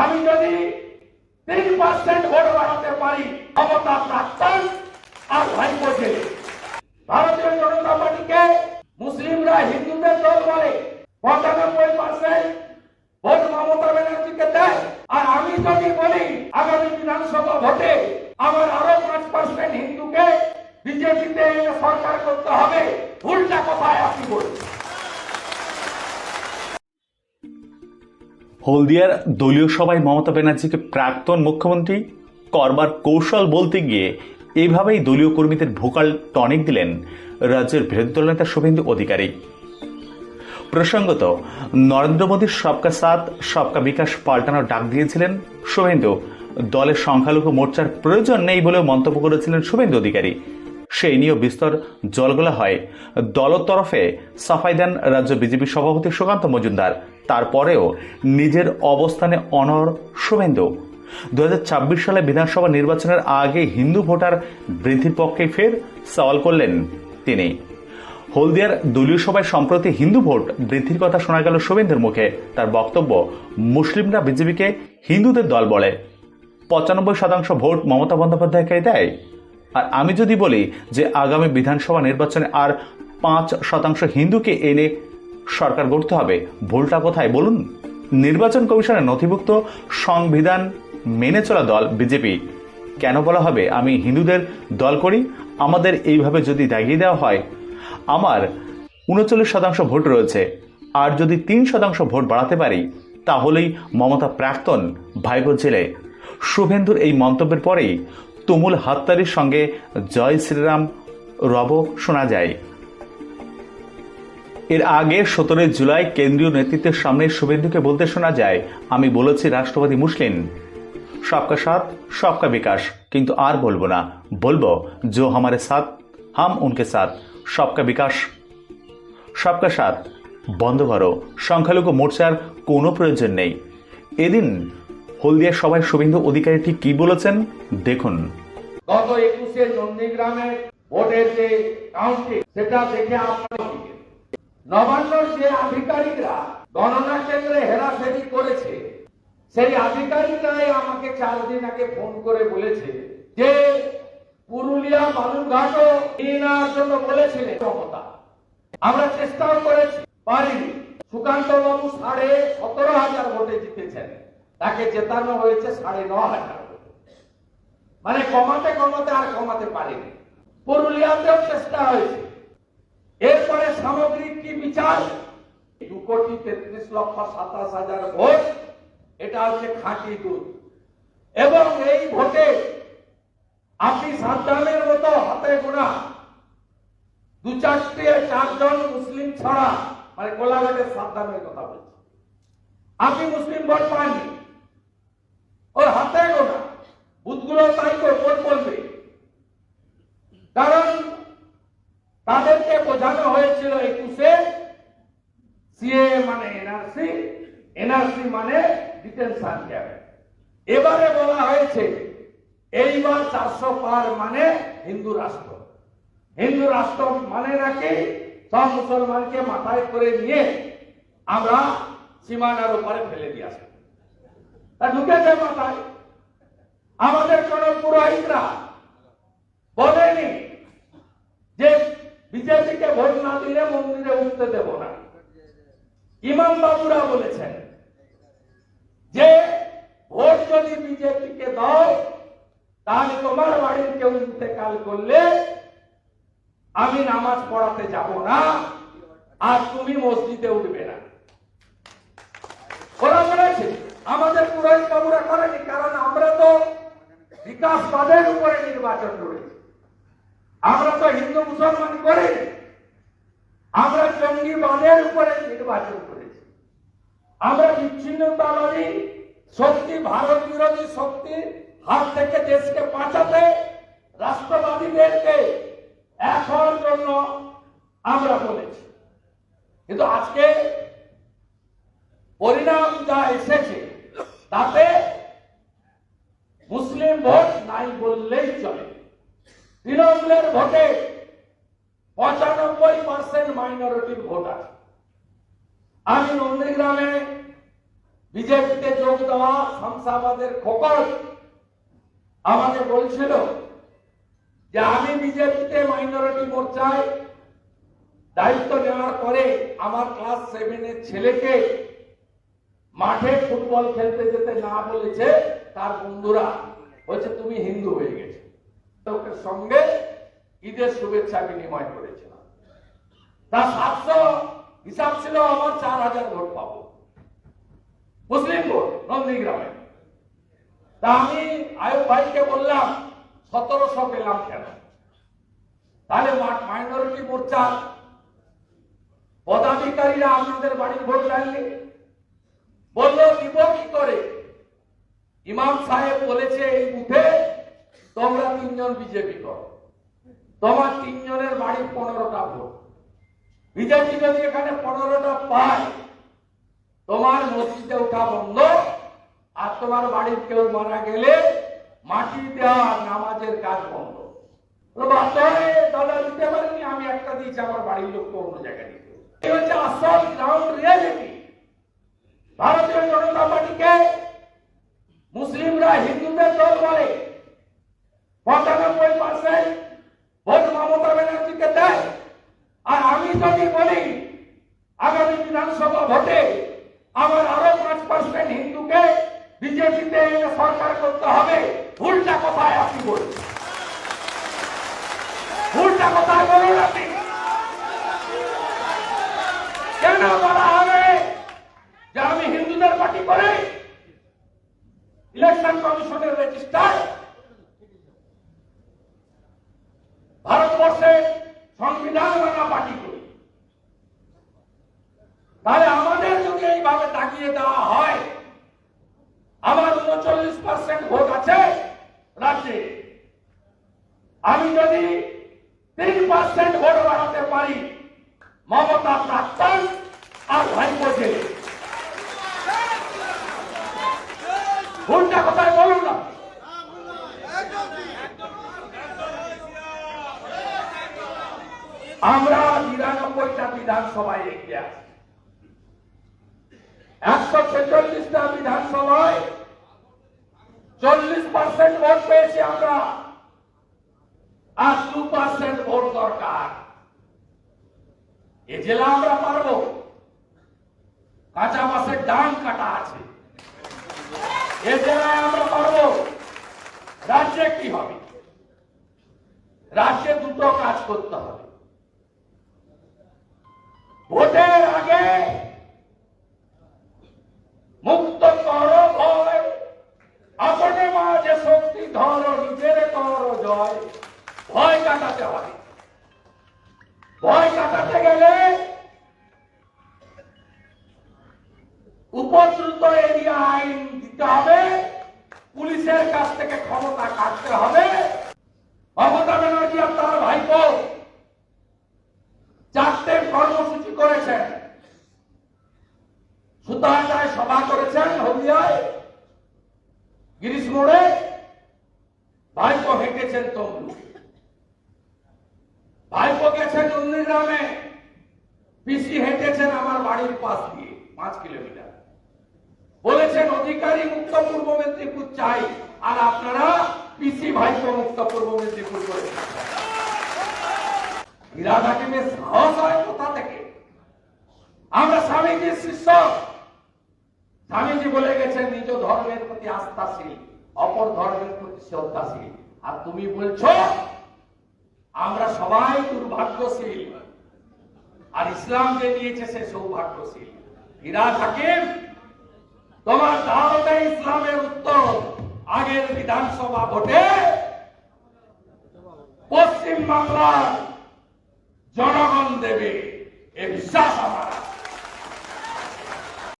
আমি যদি তিন পার্সেন্ট ভোট বাড়াতে পারি, ক্ষমতা প্রাক্তন আর ভাইপো জেলে ভারতীয় জনতা পার্টিকে মুসলিমরা হিন্দুদের দল বলে পঁচানব্বই পার্সেন্ট ভোট মমতা ব্যানার্জিকে দেয়। আর আমি যদি বলি, আগামী বিধানসভা ভোটে আমার আরও পাঁচ পার্সেন্ট হিন্দুকে বিজেপিতে সরকার করতে হবে, ভুলটা কথায় আপনি বলছেন হলদিয়ার দলীয় সভায় মমতা ব্যানার্জিকে প্রাক্তন মুখ্যমন্ত্রী করবার কৌশল বলতে গিয়ে এভাবেই দলীয় কর্মীদের ভোকাল টনিক দিলেন রাজ্যের বিরোধী দলনেতা শুভেন্দু অধিকারী। প্রসঙ্গত, নরেন্দ্র মোদীর সবকা সাথ, সবকা বিকাশ পাল্টানোর ডাক দিয়েছিলেন শুভেন্দু। দলের সংখ্যালঘু মোর্চার প্রয়োজন নেই বলেও মন্তব্য করেছিলেন শুভেন্দু অধিকারী। সেই নিয়েও বিস্তর জলগোলা হয়। দলের তরফে সাফাই দেন রাজ্য বিজেপি সভাপতি সুকান্ত মজুমদার। তারপরেও নিজের অবস্থানে অনর শুভেন্দু। দু হাজার ছাব্বিশ সালে বিধানসভা নির্বাচনের আগে হিন্দু ভোটার বৃদ্ধির পক্ষে ফের সওয়াল করলেন তিনি। হলদিয়ার দলীয় সভায় সম্প্রতি হিন্দু ভোট বৃদ্ধির কথা শোনা গেল শুভেন্দুর মুখে। তার বক্তব্য, মুসলিমরা বিজেপিকে হিন্দুদের দল বলে। পঁচানব্বই শতাংশ ভোট মমতা বন্দ্যোপাধ্যায়কে দেয়। আর আমি যদি বলি যে আগামী বিধানসভা নির্বাচনে আর পাঁচ শতাংশ হিন্দুকে এনে সরকার গড়তে হবে। ভুলটা কোথায় বলুন? নির্বাচন কমিশনের নথিভুক্ত সংবিধান মেনে চলা দল বিজেপি। কেন বলা হবে? আমি হিন্দুদের দল করি, আমাদের এইভাবে যদি দাগিয়ে দেওয়া হয়, আমার উনচল্লিশ শতাংশ ভোট রয়েছে। আর যদি তিন শতাংশ ভোট বাড়াতে পারি, তাহলেই মমতা প্রাক্তন ভাইপো জেলে শুভেন্দুর এই মন্তব্যের পরেই তুমুল হাততালির সঙ্গে জয় শ্রীরাম রব শোনা যায়। এর আগে সতেরোই জুলাই কেন্দ্রীয় নেতৃত্বের সামনে শুভেন্দুকে বলতে শোনা যায়, আমি বলেছি রাষ্ট্রবাদী মুসলিম। সবকা সাথ, সবকা বিকাশ, কিন্তু আর বলব না। বলব জো হামারে সাথ, হাম উনকে সাথ, সবকা বিকাশ। সবকা সাথ, বন্ধ করো। সংখ্যালঘু মোর্চার কোনো প্রয়োজন নেই। এদিন হলদিয়া সভায় শুভেন্দু অধিকারী ঠিক কি বলেছেন, দেখুন। গত একুশে নন্দীগ্রামের ভোটের যে কাউন্টিং সেটা দেখে আপনার নবান্নর যে আধিকারিকরা গণনা কেন্দ্রে হেরাফেরি করেছে, সেই আধিকারিকরাই আমাকে চার দিন আগে ফোন করে বলেছে যে পুরুলিয়া বালুরঘাটও নিয়ে নেওয়ার জন্য বলেছিলেন ক্ষমতা। আমরা চেষ্টাও করেছি, পারিনি। সুকান্ত বাবু সাড়ে সতেরো হাজার ভোটে জিতেছেন। তাকে জেতানো হয়েছে সাড়ে ন হাজার মানে কমাতে কমাতে আর কমাতে পারেনি। পুরুলিয়াতেও চেষ্টা হয়েছে। এরপরে সামগ্রিক কি বিচার? দু কোটি তেত্রিশ লক্ষ সাতাশ হাজার ভোট। এটা হচ্ছে খাঁটি দুধ। এবং এই ভোটে আপনি সাদ্দামের মতো হাতে গোনা দু চারটে চারজন মুসলিম ছাড়া মানে কোলাঘাটের সাদ্দামের কথা বলছি। আপনি মুসলিম ভোট পাননি। ওর হাতে গোনা। বুথগুলো তাই করে ভোট বলবে কারণ তাদেরকে বোঝানো হয়েছিল একুশে সিএ মানে এনআরসি এনআরসি মানে ডিটেনশন ক্যাম্প এবারে বলা হয়েছে, এইবার চারশো পার মানে হিন্দু রাষ্ট্র। হিন্দু রাষ্ট্র মানে নাকি সব মুসলমানকে মাথায় করে নিয়ে আমরা সীমানার উপরে ফেলে দিয়ে আসব। তা ঢুকেছে মাথায়। আমাদের কোন পুরোহিতরা বলেনি যে বিজেপিকে ভোট না দিলে মন্দিরে উঠতে দেব না। ইমাম বাবুরা বলেছেন যে ভোট যদি বিজেপিকে দাও তাহলে তোমার বাড়ির কেউ ইন্তেকাল করলে আমি নামাজ পড়াতে যাব না, আর তুমি মসজিদে উঠবে না। ওরা বলেছে, আমাদের পুরোহিত বাবুরা করেনি, কারণ আমরা তো বিকাশবাদের উপরে নির্বাচন করেছি আমরা তো হিন্দু মুসলমান করি আমরা জঙ্গিবাদের উপরে নির্বাচন আমরা বিচ্ছিন্নতাবাদী শক্তি ভারত বিরোধী শক্তি হাত থেকে দেশকে বাঁচাতে রাষ্ট্রবাদীদেরকে এক হওয়ার জন্য আমরা বলেছি। কিন্তু আজকে পরিণাম যা এসেছে, তাতে মুসলিম ভোট নাই বললেই চলে। তৃণমূলের ভোটে পঁচানব্বই পার্সেন্ট মাইনরিটির ভোট আছে। আমি বিজেপিতে যোগ দেওয়া শামসাবাদের খোকন আমাকে বলছিল যে আমি বিজেপিতে মাইনরিটি মোর্চায় দায়িত্ব নেওয়ার পরে আমার ক্লাস সেভেনের ছেলেকে মাঠে ফুটবল খেলতে যেতে না বলেছে তার বন্ধুরা। বলছে, তুমি হিন্দু হয়ে গেছো। লোকের সঙ্গে ঈদের শুভেচ্ছা বিনিময় করেছিলাম। তার সাতশো হিসাব ছিল আমার চার হাজার ভোট পাবো। মুসলিম ভোট, নন্দীগ্রামে। তা আমি আয়ুব ভাইকে বললাম, সতেরোশো পেলাম কেন? তাহলে মাইনরিটি মোর্চার পদাধিকারীরা আপনাদের বাড়ির ভোট দেননি। বলল, দিব কি করে? ইমাম সাহেব বলেছে, এই বুথে তোমরা তিনজন বিজেপি করো। তোমার তিনজনের বাড়ির পনেরোটা ভোট। বিজেপি যদি এখানে পনেরোটা পায়, তোমার মসজিদে ওঠা বন্ধ, আর তোমার বাড়ির কেউ মারা গেলে মাটি দেওয়া নামাজের কাজ বন্ধ। বাধ্য দিতে পারেনি আমি একটা দিয়েছি, আমার বাড়ির লোককে অন্য জায়গায় দিতে এই হচ্ছে আসল গ্রাউন্ড রিয়ালিটি ভারতীয় জনতা পার্টিকে মুসলিমরা হিন্দুদের দল বলে পঁচানব্বই পার্সেন্ট ভোট মমতা ব্যানার্জিকে দেয় আর আমি যদি বলি আগামী বিধানসভা ভোটে আমার আরও পাঁচ পার্সেন্ট হিন্দুকে বিজেপিতে সরকার করতে হবে, ভুলটা কোথায় আপনি বলুন। ভুলটা কোথায় বলুন আপনি? কেন বলা হবে যে আমি হিন্দুদের পার্টি করে ইলেকশন কমিশনের রেজিস্টার ভারতবর্ষে সংবিধান মানা পার্টি করি তাহলে আমাদের যদি এইভাবে তাকিয়ে দেওয়া হয় আমার উনচল্লিশ পার্সেন্ট ভোট আছে রাজ্যে আমি যদি তিন পার্সেন্ট ভোট বাড়াতে পারি, মমতা প্রাক্তন আর ভাইপো জেলে। ভুলটা কোথায় বলুন না? আমরা নিরানব্বইটা বিধানসভায় এগিয়ে আছি। একশো ছেচল্লিশটা বিধানসভায় চল্লিশ পার্সেন্ট ভোট পেয়েছি আমরা। পার্সেন্ট ভোট দরকার। এ জেলা আমরা পারব। কাঁচা বাসের ডান কাটা আছে। এ জেলায় আমরা পারব। রাজ্যে কি হবে? রাজ্যে দুটো কাজ করতে হবে। ভোটের আগে মুক্ত কাছ থেকে ক্ষমতা কাটতে হবে। মমতা ব্যানার্জি আর তার ভাইপো চারটে কর্মসূচি করেছেন। সভা করেছেন গিরিশ মোড়ে ভাইপো হেঁটেছেন তমলু গেছেন নন্দীগ্রামে পিসি হেঁটেছেন আমার বাড়ির পাশ দিয়ে, পাঁচ কিলোমিটার। বলেছেন, অধিকারী মুক্ত পূর্ব মেদিনীপুর চাই। আর আপনারা পিসি ভাইপো মুক্ত পূর্ব মেদিনীপুর করে ইরাদ হাকিমের সাহস হয় কোথা থেকে? আমরা স্বামীজির শিষ্য। স্বামীজি বলে গেছেন, নিজ ধর্মের প্রতি আস্থাশীল, অপর ধর্মের প্রতি শ্রদ্ধাশীল। আর তুমি বলছো, আমরা সবাই দুর্ভাগ্যশীল। আর ইসলাম যে নিয়েছে সে সৌভাগ্যশীল। ইরাদ হাকিম তোমার দাওয়াতে ইসলামের উত্তর আগের বিধানসভা ভোটে পশ্চিম বাংলার জনগণ দেবে। এ বিশ্বাস আমার।